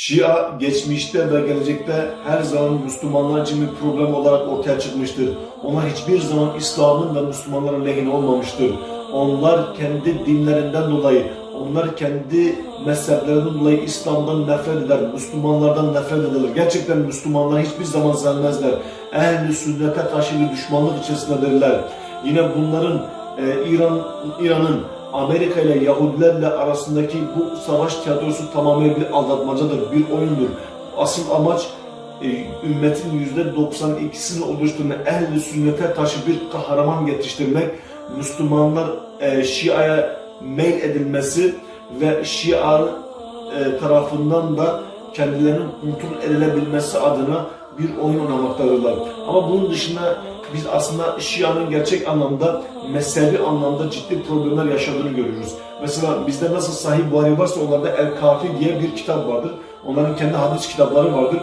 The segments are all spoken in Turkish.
Şia geçmişte ve gelecekte her zaman Müslümanlar için bir problem olarak ortaya çıkmıştır. Onlar hiçbir zaman İslam'ın ve Müslümanların lehine olmamıştır. Onlar kendi dinlerinden dolayı, onlar kendi mezheplerinden dolayı İslam'dan nefret eder, Müslümanlardan nefret ederler. Gerçekten Müslümanlar hiçbir zaman sevmezler. Ehl-i sünnete karşı bir düşmanlık içerisindedirler. Yine bunların e, İran İran'ın Amerika ile Yahudilerle arasındaki bu savaş tiyatrosu tamamen bir aldatmacadır, bir oyundur. Asıl amaç e, ümmetin yüzde 92'sini oluşturan ehl-i sünnete karşı bir kahraman yetiştirmek, Müslümanlar e, Şia'ya meyl edilmesi ve Şia e, tarafından da kendilerinin kontrol edilebilmesi adına bir oyun oynamaktadırlar. Ama bunun dışında biz aslında Şia'nın gerçek anlamda, mezhebi anlamda ciddi problemler yaşadığını görüyoruz. Mesela bizde nasıl Sahih Buhari varsa onlarda El Kafi diye bir kitap vardır. Onların kendi hadis kitapları vardır.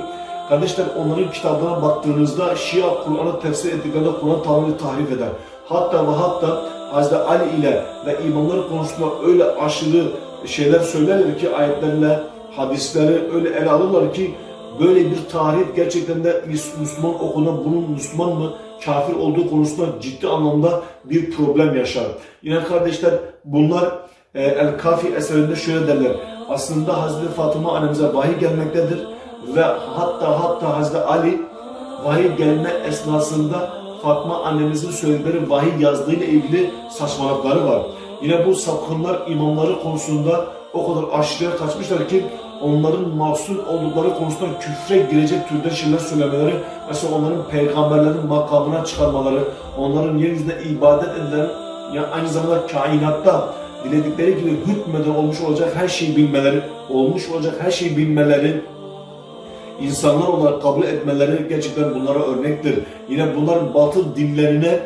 Kardeşler onların kitaplarına baktığınızda Şia Kur'an'ı tefsir ettiklerinde Kur'an tamamen tahrif eder. Hatta ve hatta Hazreti Ali ile ve imamları konusunda öyle aşırı şeyler söylerler ki ayetlerle, hadisleri öyle ele alırlar ki böyle bir tarih gerçekten de Müslüman okuluna bunun Müslüman mı kafir olduğu konusunda ciddi anlamda bir problem yaşar. Yine kardeşler bunlar e, El Kafi eserinde şöyle derler. Aslında Hazreti Fatıma annemize vahiy gelmektedir ve hatta hatta Hazreti Ali vahiy gelme esnasında Fatma annemizin söyledikleri vahiy yazdığı ile ilgili saçmalıkları var. Yine bu sapkınlar imamları konusunda o kadar aşırıya kaçmışlar ki onların mahsul oldukları konusunda küfre girecek türde şeyler söylemeleri, mesela onların peygamberlerin makamına çıkarmaları, onların yeryüzünde ibadet edilen, yani aynı zamanda kainatta diledikleri gibi hükmeden olmuş olacak her şeyi bilmeleri, olmuş olacak her şeyi bilmeleri, insanlar olarak kabul etmeleri gerçekten bunlara örnektir. Yine bunların batıl dinlerine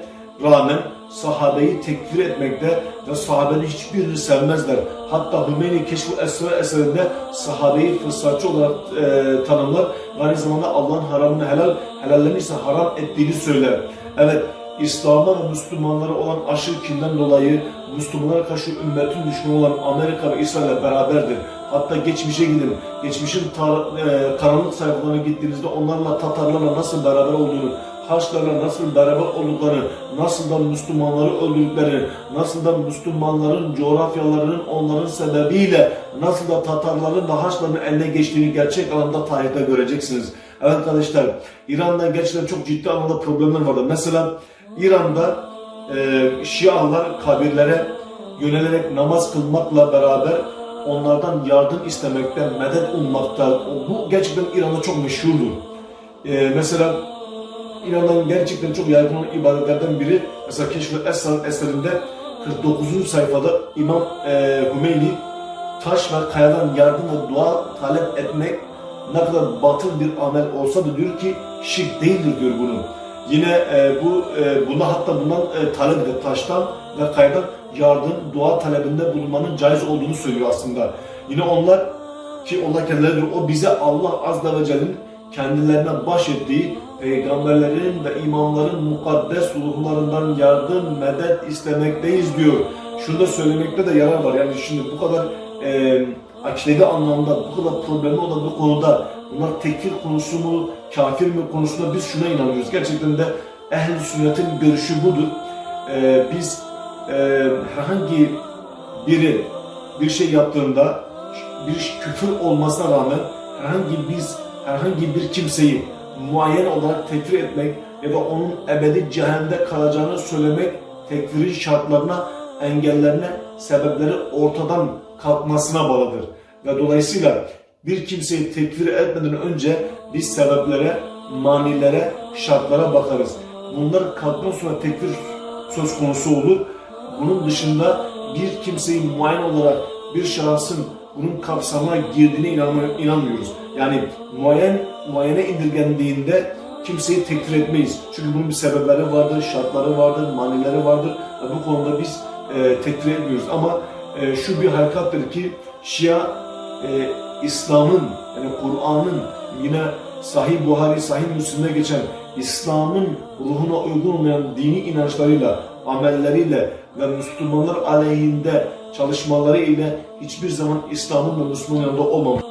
rağmen sahabeyi tekfir etmekte ve sahabenin hiçbirini sevmezler. Hatta Hümeyni Keşf-i Esra eserinde sahabeyi fırsatçı olarak e, tanımlar aynı zamanda Allah'ın haramını helal, helallerini ise haram ettiğini söyler. Evet, İslam'a ve Müslümanlara olan aşırı kinden dolayı Müslümanlara karşı ümmetin düşmanı olan Amerika ve İsrail'le beraberdir. Hatta geçmişe gidin. Geçmişin tar- e, karanlık sayfalarına gittiğinizde onlarla Tatarlarla nasıl beraber olduğunu, Haçlarla nasıl beraber olduklarını, nasıl da Müslümanları öldürdüklerini, nasıl da Müslümanların coğrafyalarının onların sebebiyle nasıl da Tatarların da Haçların eline geçtiğini gerçek anlamda tarihte göreceksiniz. Evet arkadaşlar, İran'da gerçekten çok ciddi anlamda problemler vardı. Mesela İran'da e, Şialar kabirlere yönelerek namaz kılmakla beraber onlardan yardım istemekte, medet ummakta. Bu gerçekten İran'da çok meşhurdur. E, mesela İran'dan gerçekten çok yaygın olan ibadetlerden biri mesela Keşf-i Esrar eserinde 49. sayfada İmam e, Hümeyni taş ve kayadan yardım ve dua talep etmek ne kadar batıl bir amel olsa da diyor ki şirk değildir diyor bunu. Yine e, bu e, buna hatta bundan e, talep eder taştan ve kayadan yardım, dua talebinde bulunmanın caiz olduğunu söylüyor aslında. Yine onlar ki onlar kendileri diyor, o bize Allah Azze ve Celle'nin kendilerine bahşettiği peygamberlerin ve imamların mukaddes ruhlarından yardım, medet istemekteyiz diyor. Şunu da söylemekte de yarar var. Yani şimdi bu kadar e, akidevi anlamda, bu kadar problemi olan bir konuda bunlar tekfir konusu mu, kafir mi konusunda biz şuna inanıyoruz. Gerçekten de ehl-i sünnetin görüşü budur. E, biz e, herhangi biri bir şey yaptığında bir küfür olmasına rağmen herhangi biz herhangi bir kimseyi muayyen olarak tekfir etmek ya da onun ebedi cehennemde kalacağını söylemek tekfirin şartlarına, engellerine, sebepleri ortadan kalkmasına bağlıdır. Ve dolayısıyla bir kimseyi tekfir etmeden önce biz sebeplere, manilere, şartlara bakarız. Bunlar kalktıktan sonra tekfir söz konusu olur. Bunun dışında bir kimseyi muayyen olarak bir şahsın bunun kapsamına girdiğine inanmıyoruz. Yani muayyen, muayene indirgendiğinde kimseyi tekfir etmeyiz. Çünkü bunun bir sebepleri vardır, şartları vardır, manileri vardır. Bu konuda biz e, tekfir etmiyoruz. Ama e, şu bir harikattır ki Şia e, İslam'ın yani Kur'an'ın yine Sahih Buhari, Sahih Müslim'de geçen İslam'ın ruhuna uygun olmayan dini inançlarıyla, amelleriyle ve Müslümanlar aleyhinde çalışmaları ile hiçbir zaman İslam'ın ve Müslümanın yanında olmamış.